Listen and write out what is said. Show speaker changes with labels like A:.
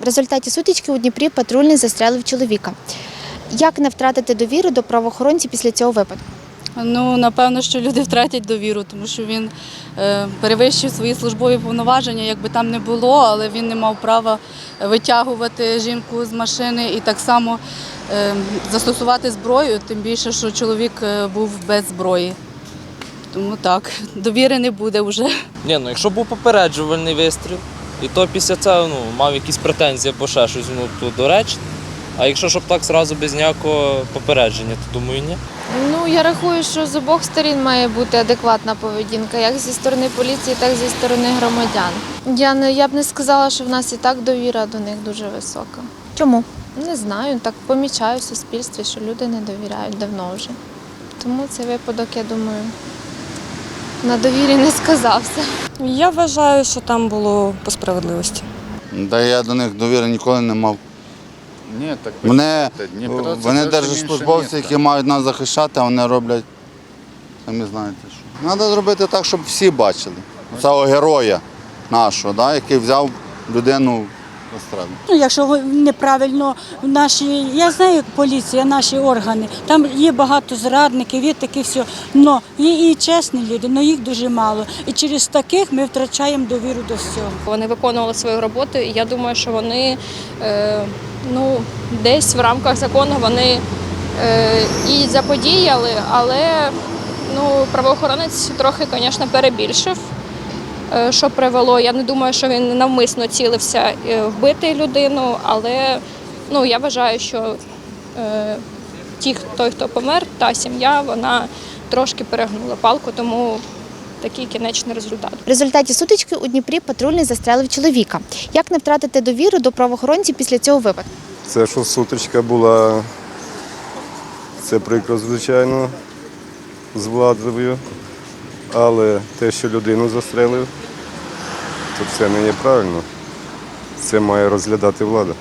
A: В результаті сутички у Дніпрі патрульний застрелив чоловіка. Як не втратити довіру до правоохоронців після цього випадку?
B: Ну, напевно, що люди втратять довіру, тому що він е, перевищив свої службові повноваження, якби там не було, але він не мав права витягувати жінку з машини і так само е, застосувати зброю, тим більше, що чоловік е, був без зброї. Тому так, довіри не буде вже.
C: Ні, ну якщо був попереджувальний вистріл, і то після цього ну, мав якісь претензії або ще щось, ну то доречно. А якщо щоб так зразу без ніякого попередження, то думаю, ні.
D: Ну, я рахую, що з обох сторін має бути адекватна поведінка, як зі сторони поліції, так і зі сторони громадян. Я не я б не сказала, що в нас і так довіра до них дуже висока.
A: Чому?
D: Не знаю, так помічаю в суспільстві, що люди не довіряють давно вже. Тому цей випадок, я думаю, на довірі не сказався.
E: Я вважаю, що там було по справедливості.
F: Да я до них довіри ніколи не мав.
G: Ні, так це
F: вони держслужбовці, які мають нас захищати, а вони роблять, самі знаєте що. Треба зробити так, щоб всі бачили. Цього героя нашого, да, який взяв людину
H: Ну, якщо неправильно наші, я знаю, як поліція, наші органи, там є багато зрадників, є таке все. Но є і чесні люди, але їх дуже мало. І через таких ми втрачаємо довіру до всього.
I: Вони виконували свою роботу, і я думаю, що вони е, ну, десь в рамках закону вони е, і заподіяли, але ну, правоохоронець трохи, звісно, перебільшив. Е, Що привело, я не думаю, що він навмисно цілився е, вбити людину, але ну, я вважаю, що е, ті, той, хто помер, та сім'я, вона трошки перегнула палку, тому такий кінечний результат.
A: В результаті сутички у Дніпрі патрульний застрелив чоловіка. Як не втратити довіру до правоохоронців після цього випадку?
J: Це що сутичка була, це прикро, звичайно, з владою. Але те, що людину застрелив, то це не є правильно. Це має розглядати влада.